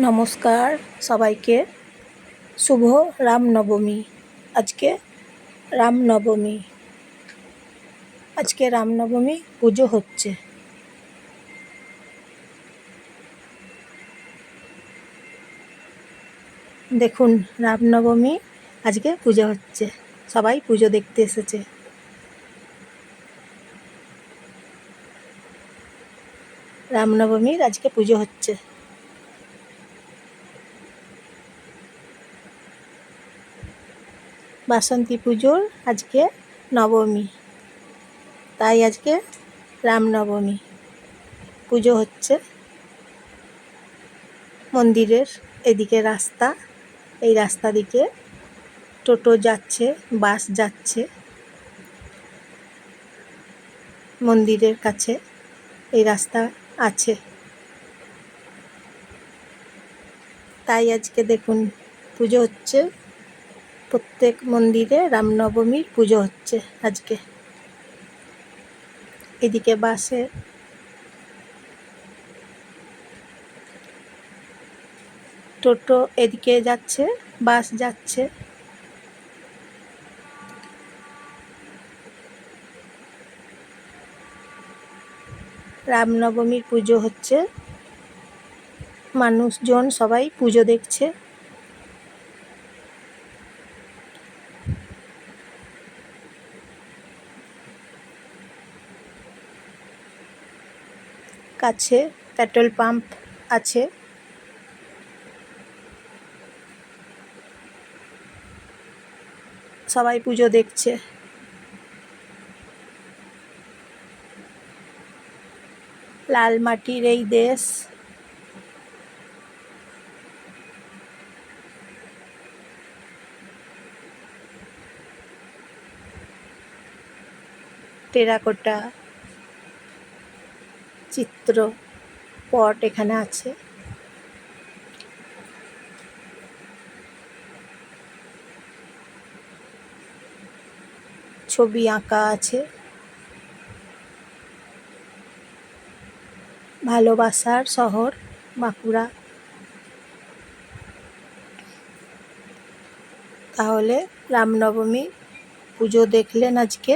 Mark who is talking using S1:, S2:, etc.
S1: নমস্কার সবাইকে। শুভ রামনবমী। আজকে রামনবমী। আজকে রামনবমী পুজো হচ্ছে। দেখুন, রামনবমী আজকে পুজো হচ্ছে। সবাই পুজো দেখতে এসেছে। রামনবমীর আজকে পুজো হচ্ছে। বাসন্তী পুজোর আজকে নবমী। তাই আজকে রামনবমী পুজো হচ্ছে। মন্দিরের এদিকে রাস্তা, এই রাস্তা দিকে টোটো যাচ্ছে, বাস যাচ্ছে। মন্দিরের কাছে এই রাস্তা আছে। তাই আজকে দেখুন, পুজো হচ্ছে প্রত্যেক মন্দিরে রামনবমীর পুজো হচ্ছে আজকে। এদিকে বাসে টোটো এদিকে যাচ্ছে, বাস যাচ্ছে। রামনবমীর পুজো হচ্ছে। মানুষজন সবাই পুজো দেখছে। কাছে পেট্রোল পাম্প আছে। সবাই পুজো দেখছে। লাল মাটির এই দেশ। টেরাকোটা চিত্র পট এখানে আছে। ছবি আঁকা আছে। ভালোবাসার শহর বাঁকুড়া। তাহলে রামনবমী পুজো দেখলেন আজকে।